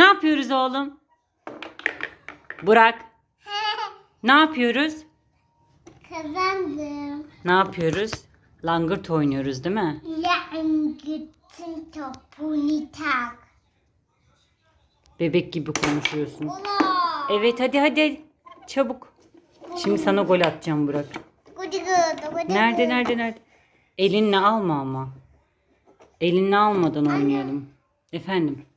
Ne yapıyoruz oğlum? Burak. Ne yapıyoruz? Kazandım. Ne yapıyoruz? Langırt oynuyoruz değil mi? Yani gittin topunu tak. Bebek gibi konuşuyorsun. Ola. Evet hadi hadi. Çabuk. Şimdi sana gol atacağım Burak. Nerede nerede nerede? Elinle alma ama. Elinle almadan oynayalım. Efendim.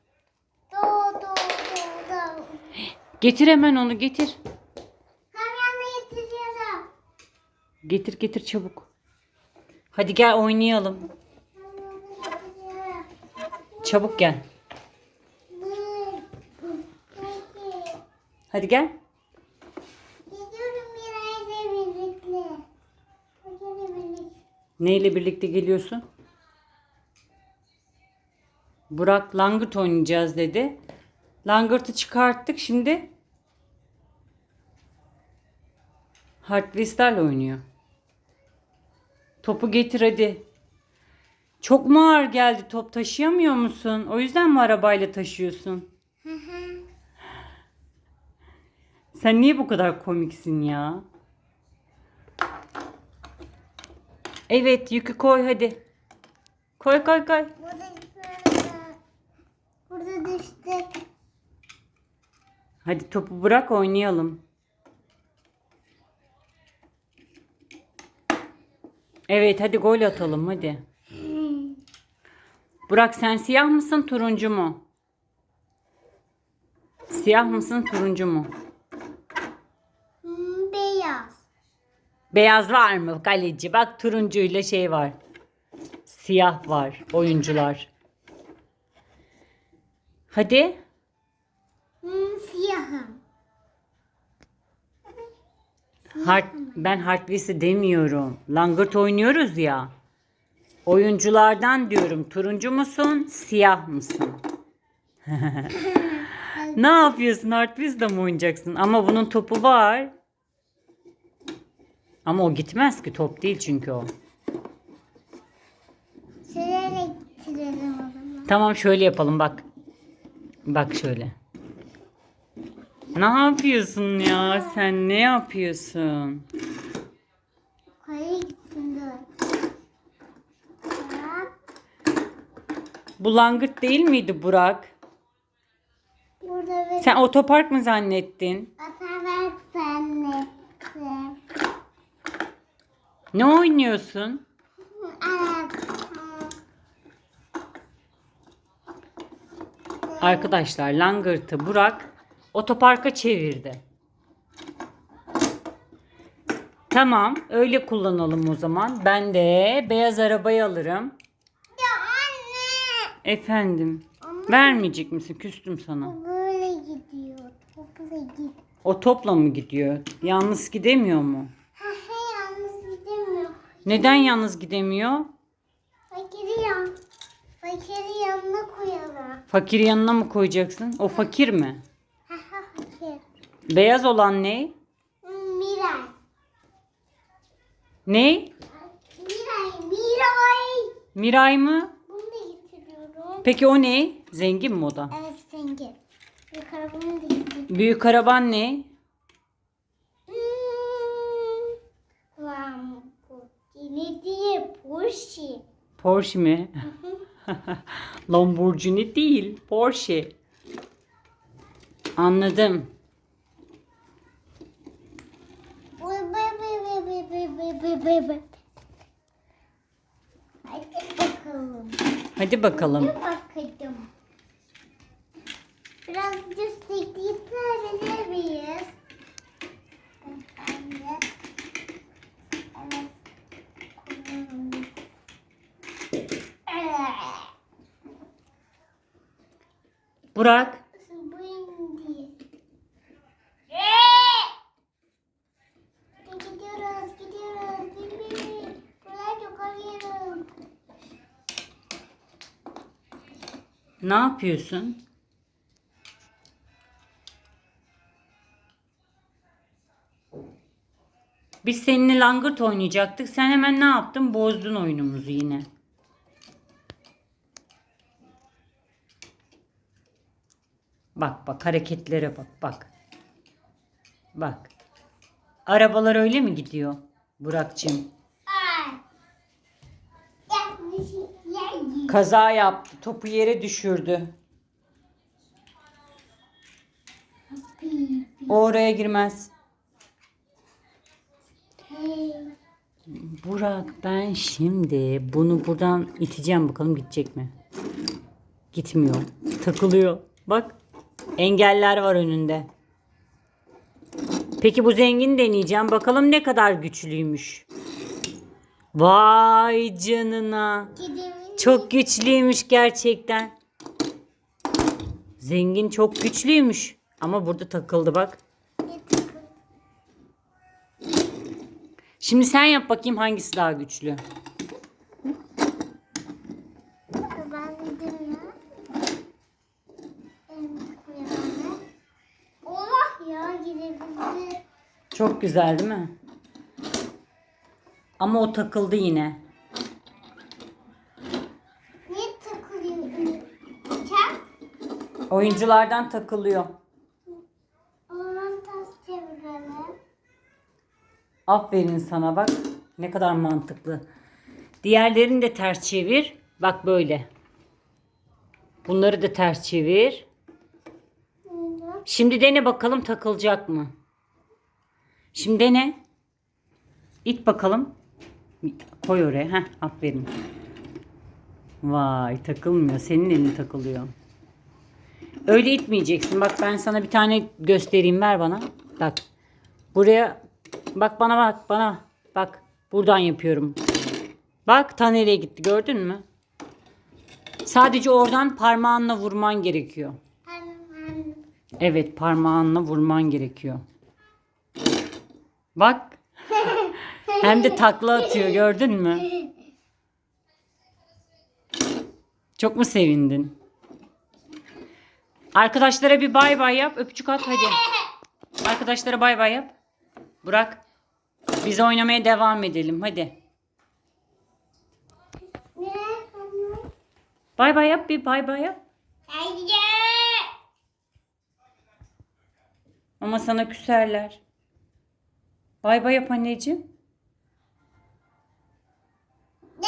Getir hemen onu getir. Kamyonla getiriyorum. Getir getir çabuk. Hadi gel oynayalım. Çabuk gel. Hadi gel. Miray'la birlikte. Birlikte. Neyle birlikte geliyorsun? Burak langırt oynayacağız dedi. Langırtı çıkarttık şimdi. Hardwistlerle oynuyor. Topu getir hadi. Çok mu ağır geldi top taşıyamıyor musun? O yüzden mi arabayla taşıyorsun? Sen niye bu kadar komiksin ya? Evet yükü koy hadi. Koy koy koy. Burada Burada düştük. Hadi topu bırak oynayalım. Evet hadi gol atalım hadi. Burak sen siyah mısın turuncu mu? Siyah mısın turuncu mu? Hmm, beyaz. Beyaz var mı kaleci? Bak turuncuyla şey var. Siyah var oyuncular. Hadi. Hard, ben Hardwiss'i demiyorum. Langırt oynuyoruz ya. Oyunculardan diyorum. Turuncu musun? Siyah mısın? ne yapıyorsun? Hardwiss'le mi oynayacaksın? Ama bunun topu var. Ama o gitmez ki. Top değil çünkü o. Sürerek getirelim o zaman. Tamam şöyle yapalım bak. Bak şöyle. Ne yapıyorsun ya? Sen ne yapıyorsun? Yukarı gitsin dur. Bak. Bu langırt değil miydi Burak? Burada bir Sen otopark mı zannettin? Ataberk zannettim. Ne oynuyorsun? Evet. Arkadaşlar langırtı Burak otoparka çevirdi. Tamam öyle kullanalım o zaman. Ben de beyaz arabayı alırım. Ya anne. Efendim vermeyecek misin? Küstüm sana. Böyle gidiyor. Böyle gidiyor. O topla mı gidiyor? Yalnız gidemiyor mu? Ha he yalnız gidemiyor. Neden yalnız gidemiyor? Fakiri yan. Fakiri yanına koyalım. Fakir yanına mı koyacaksın? O fakir mi? Beyaz olan ne? Miray. Ne? Miray. Miray. Miray mı? Bunu da getiriyorum. Peki o ne? Zengin mi o da? Evet zengin. Yukarı bunu da getiriyorum. Büyük araban ne? Hmm. Lamborghini diye Porsche. Porsche mi? Lamborghini değil, Porsche. Anladım. Hadi bakalım. Hadi bakalım. Hadi bakalım. Biraz destekli tarihler? Burak. Ne yapıyorsun? Biz seninle langırt oynayacaktık. Sen hemen ne yaptın? Bozdun oyunumuzu yine. Bak bak hareketlere bak bak. Bak. Arabalar öyle mi gidiyor Burak'cığım? Kaza yaptı. Topu yere düşürdü. O oraya girmez. Burak ben şimdi bunu buradan iteceğim bakalım gidecek mi? Gitmiyor. Takılıyor. Bak engeller var önünde. Peki bu zengin deneyeceğim. Bakalım ne kadar güçlüymüş. Vay canına. Gidelim. Çok güçlüymüş gerçekten. Zengin çok güçlüymüş. Ama burada takıldı bak. Şimdi sen yap bakayım hangisi daha güçlü. Ben dedim ya. En tıklayalım. Allah ya gidebildi. Çok güzel değil mi? Ama o takıldı yine. Niye takılıyor? Çak. Oyunculardan takılıyor. O zaman tas çevirelim. Aferin sana bak. Ne kadar mantıklı. Diğerlerini de ters çevir. Bak böyle. Bunları da ters çevir. Şimdi dene bakalım takılacak mı? Şimdi dene. İt bakalım. Koy oraya. Heh, aferin. Vay takılmıyor. Senin elin takılıyor. Öyle itmeyeceksin. Bak ben sana bir tane göstereyim. Ver bana. Bak. Buraya bak bana bak bana. Bak. Buradan yapıyorum. Bak ta nereye gitti gördün mü? Sadece oradan parmağınla vurman gerekiyor. Evet parmağınla vurman gerekiyor. Bak. Hem de takla atıyor gördün mü? Çok mu sevindin? Arkadaşlara bir bay bay yap. Öpücük at hadi. Arkadaşlara bay bay yap. Burak. Biz oynamaya devam edelim hadi. Bay bay yap bir bay bay yap. Haydi. Ama sana küserler. Bay bay yap anneciğim. Ne?